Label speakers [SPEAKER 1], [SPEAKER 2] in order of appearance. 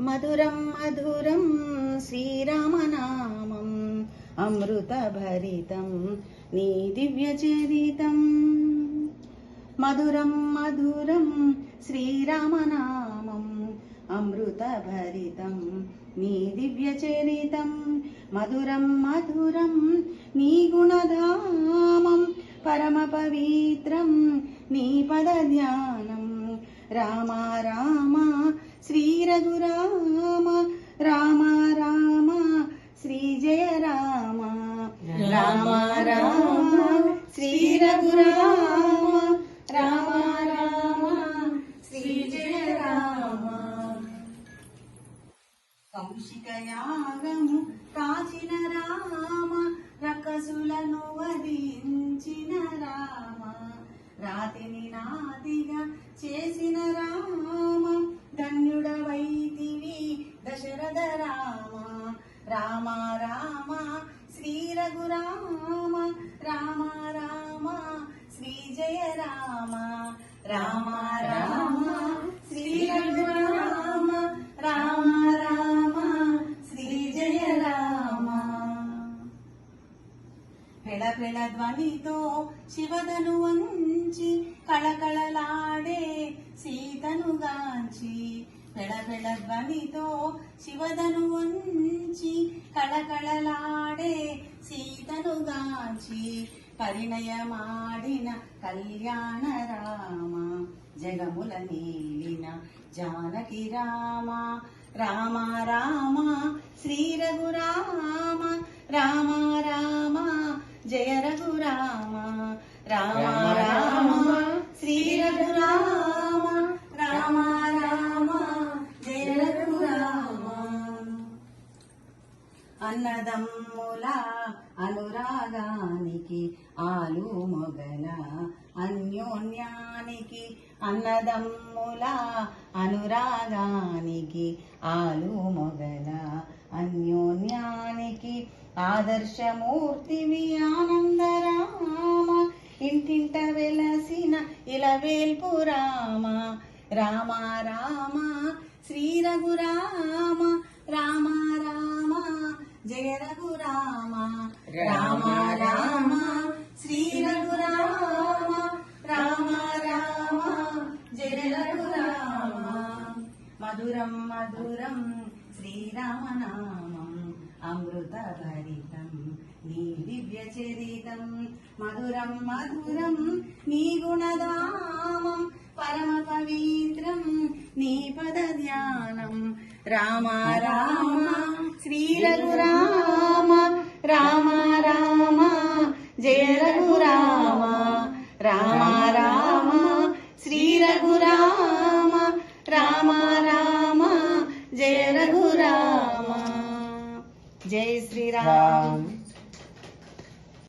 [SPEAKER 1] మధురం మధురం శ్రీరామనామం అమృతభరితం నీ దివ్య చరితం. మధురం మధురం శ్రీరామనామం అమృతభరితం నీ దివ్య చరితం. మధురం మధురం నీ గుణధామం పరమ పవిత్రం నీ పద ధ్యానం. రామ రామ శ్రీ రఘురామ రామ రామ శ్రీ జయ రామ. రామ రామ శ్రీ రఘురామ రామ రామ శ్రీ జయ రామ. కౌశిక యాగము కాచిన రామ రకసులను వధించిన రామ. రాతిని నాదిగా చేసిన రామ రామ శ్రీ రఘురామ రామ రామ శ్రీ జయ రామ రామ రామ శ్రీ రఘురామ రామ రామ శ్రీ జయ రామ. పెళపెళ ధ్వనితో శివదను వంచి కళకళలాడే సీతను గాంచి పెళపెళ ధ్వనితో శివదను వంచి కళకళలాడే సీతను గాంచి పరిణయమాడిన కళ్యాణ రామ జగముల నీలిన జానకి రామ రామ రామ శ్రీ రఘురామ రామ రామ జయ రఘురామ రామ అన్నదమ్ముల అనురాగానికి ఆలు మొగల అన్యోన్యానికి అన్నదమ్ముల అనురాగానికి ఆలు మొగల అన్యోన్యానికి ఆదర్శమూర్తివి ఆనందరామ. ఇంటింట వెలసిన ఇలవేల్పు రామ. రామ రామ శ్రీ రఘురామ. మధురం మధురం శ్రీరామనామం అమృత భరితం నీ దివ్య చరితం మధురం మధురం నీ గుణధామం పరమ పవిత్రం నీ పద ధ్యానం రామ రామ శ్రీ రఘురామ. రఘురామ జై శ్రీరామ్.